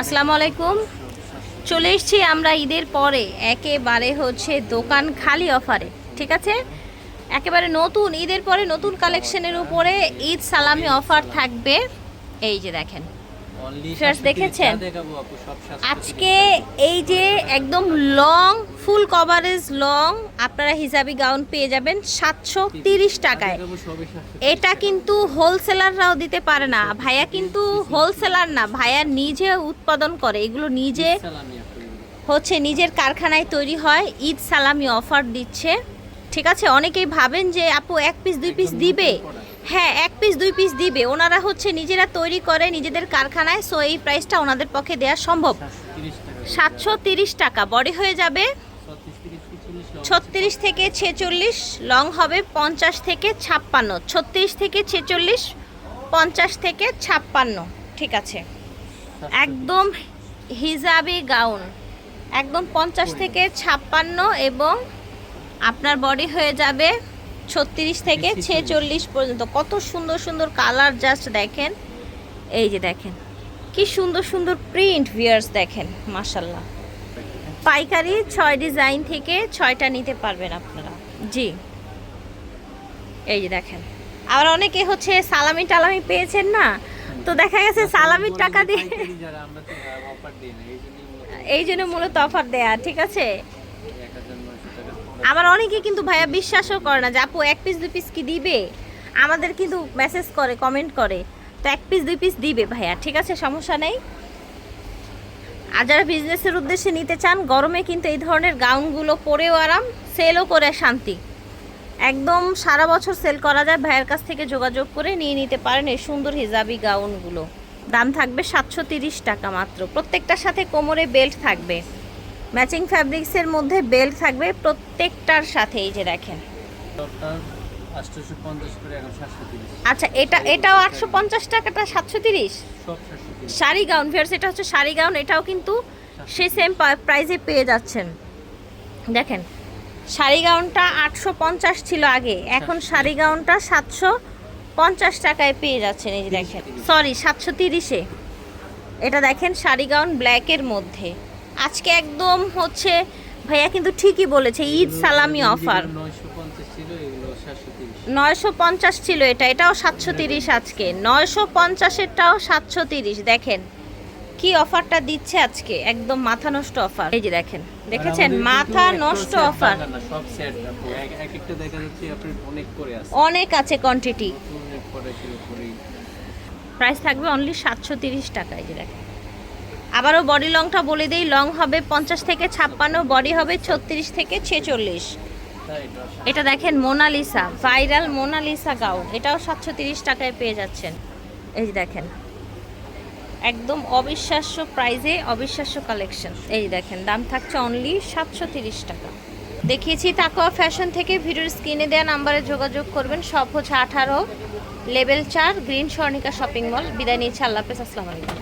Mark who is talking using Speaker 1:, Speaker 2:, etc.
Speaker 1: আসসালামু আলাইকুম চলে এসছি আমরা ঈদের পরে। একেবারে হচ্ছে দোকান খালি অফারে, ঠিক আছে? একেবারে নতুন, ঈদের পরে নতুন কালেকশনের উপরে ঈদ সালামি অফার থাকবে। এই যে দেখেন দেখেছেন? আজকে এই যে একদম লং ফুল কভারেজ লং আপনারা হিসাবি গাউন পেয়ে যাবেন সাতশো তিরিশ টাকায়। এটা কিন্তু হোলসেলাররাও দিতে পারে না। ভাইয়া কিন্তু হোলসেলার না ভাইয়া নিজে উৎপাদন করে। এগুলো নিজে হচ্ছে নিজের কারখানায় তৈরি হয় ঈদ সালামি অফার দিচ্ছে। ঠিক আছে? অনেকেই ভাবেন যে আপু এক পিস দুই পিস দিবে? হ্যাঁ এক পিস দুই পিস দিবে। ওনারা হচ্ছে নিজেরা তৈরি করে নিজেদের কারখানায় সো এই প্রাইসটা ওনাদের পক্ষে দেওয়া সম্ভব। সাতশো তিরিশ টাকা। বডি হয়ে যাবে ছত্রিশ থেকে ছেচল্লিশ লং হবে পঞ্চাশ থেকে ছাপ্পান্ন। ছত্রিশ থেকে ছেচল্লিশ, পঞ্চাশ থেকে ছাপ্পান্ন। ঠিক আছে। একদম হিজাবি গাউন একদম পঞ্চাশ থেকে ছাপ্পান্ন এবং আপনার বডি হয়ে যাবে ছত্রিশ থেকে ছেচল্লিশ পর্যন্ত। কত সুন্দর সুন্দর কালার জাস্ট দেখেন। এই যে দেখেন কি সুন্দর সুন্দর প্রিন্ট ভিয়ার্স দেখেন মাসাল্লাহ পাইকারি ছয় ডিজাইন থেকে ছয়টা নিতে পারবেন আপনারা। জি। এই যে দেখেন আবার অনেকে হচ্ছে সালামি টালামি পেয়েছেন না? তো দেখা গেছে সালামির টাকা দিয়ে এই জন্য মূলত অফার দেয়া ঠিক আছে? আবার অনেকে কিন্তু ভাইয়া বিশ্বাসও করে না যে, আপু, এক পিস দুই পিস কি দিবে? আমাদের কিন্তু মেসেজ করে কমেন্ট করে। তো এক পিস দুই পিস দিবে ভাইয়া, ঠিক আছে, সমস্যা নেই। আর যারা বিজনেসের উদ্দেশ্যে নিতে চান, গরমে কিন্তু এই ধরনের গাউনগুলো পরেও আরাম সেলও করে শান্তি। একদম সারা বছর সেল করা যায়, ভাইয়ের কাছ থেকে যোগাযোগ করে নিয়ে নিতে পারেন এই সুন্দর হিজাবি গাউনগুলো। দাম থাকবে সাতশো টাকা মাত্র। প্রত্যেকটার সাথে কোমরে বেল্ট থাকবে। ম্যাচিং ফ্যাব্রিক্সের মধ্যে বেল্ট থাকবে প্রত্যেকটার সাথে এই যে দেখেন। আচ্ছা এটা এটাও আটশো পঞ্চাশ টাকাটা সাতশো তিরিশ? শাড়ি গাউন ফেয়ার্স এটা হচ্ছে শাড়ি গাউন এটাও কিন্তু সেই সেম প্রাইসে পেয়ে যাচ্ছেন। দেখেন শাড়ি গাউনটা আটশো পঞ্চাশ ছিল আগে এখন শাড়ি গাউনটা সাতশো পঞ্চাশ টাকায় পেয়ে যাচ্ছেন এই যে দেখেন। সরি সাতশো তিরিশে। এটা দেখেন শাড়ি গাউন ব্ল্যাকের মধ্যে। আজকে একদম হচ্ছে ভাইয়া কিন্তু ঠিকই বলেছে ঈদ সালামি অফার। নয়শো পঞ্চাশ ছিল এটা এটাও সাতশো তিরিশ আজকে। নয়শো পঞ্চাশেরটাও সাতশো তিরিশ দেখেন কি অফারটা দিচ্ছে আজকে একদম মাথা নষ্ট অফার। এই যে দেখেন দেখেছেন? মাথা নষ্ট অফার।
Speaker 2: অনেক আছে।
Speaker 1: কোয়ান্টিটি প্রাইস থাকবে অনলি সাতশো তিরিশ টাকা এই যে দেখেন। আবারও বডি লংটা বলে দিই, লং হবে পঞ্চাশ থেকে ছাপ্পান্ন, বডি হবে ছত্রিশ থেকে ছেচল্লিশ।
Speaker 2: এটা
Speaker 1: দেখেন মোনালিসা, ভাইরাল মোনালিসা গাউন। এটাও সাতশো তিরিশ টাকায় পেয়ে যাচ্ছেন। এই দেখেন, একদম অবিশ্বাস্য প্রাইজে অবিশ্বাস্য কালেকশন এই দেখেন, দাম থাকছে অনলি সাতশো তিরিশ টাকা। দেখিয়েছি তাকোয়া ফ্যাশন থেকে, ভিডিওর স্ক্রিনে দেওয়া নাম্বারে যোগাযোগ করবেন। সব হচ্ছে আঠারো লেভেল চার গ্রিন স্বর্ণিকা শপিং মল বিদায় নিয়েছে আল্লাহ হাফেজ, আসসালামু আলাইকুম।